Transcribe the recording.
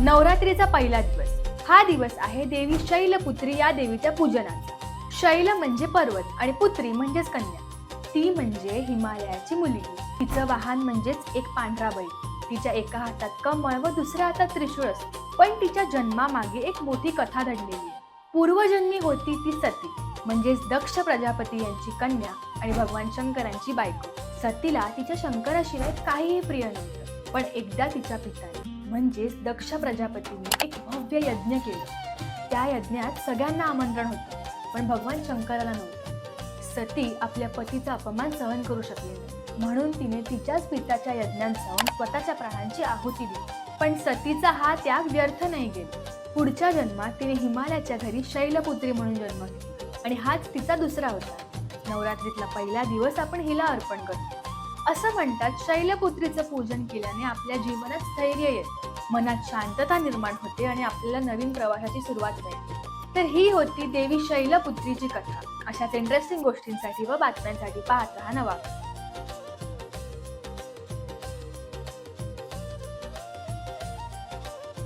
नवरात्रीचा पहिला दिवस. हा दिवस आहे देवी शैलपुत्री या देवीच्या पूजनाचा. शैल म्हणजे पर्वत आणि पुत्री म्हणजेच कन्या. ती म्हणजे हिमालयाची मुलगी. तिचं वाहन म्हणजेच एक पांढरा बैल. तिच्या एका हातात कमळ व दुसऱ्या हातात त्रिशूळ असतो. पण तिच्या जन्मामागे एक मोठी कथा दडलेली पूर्वजन्मी होती ती सती म्हणजेच दक्ष प्रजापती यांची कन्या आणि भगवान शंकरांची बायको. सतीला तिच्या शंकराशिवाय काहीही प्रिय नव्हतं. पण एकदा तिच्या पिताने म्हणजेच दक्ष प्रजापतीने एक भव्य यज्ञ केलं. त्या यज्ञात सगळ्यांना आमंत्रण होतं पण भगवान शंकराला नव्हतं. सती आपल्या पतीचा अपमान सहन करू शकली नाही. म्हणून तिने तिच्याच पिताच्या यज्ञात जाऊन स्वतःच्या प्राणांची आहुती दिली. पण सतीचा हा त्याग व्यर्थ नाही गेला. पुढच्या जन्मात तिने हिमालयाच्या घरी शैलपुत्री म्हणून जन्म घेतला. आणि हाच तिचा दुसरा होता नवरात्रीतला पहिला दिवस आपण हिला अर्पण करतो. असं म्हणतात शैलपुत्रीचं पूजन केल्याने आपल्या जीवनात स्थैर्य येतं. मनात शांतता निर्माण होते आणि आपल्याला नवीन प्रवासाची सुरुवात मिळते. तर ही होती देवी शैलपुत्रीची कथा. अशाच इंटरेस्टिंग गोष्टींसाठी व बातम्यांसाठी पाहत राहा नवा.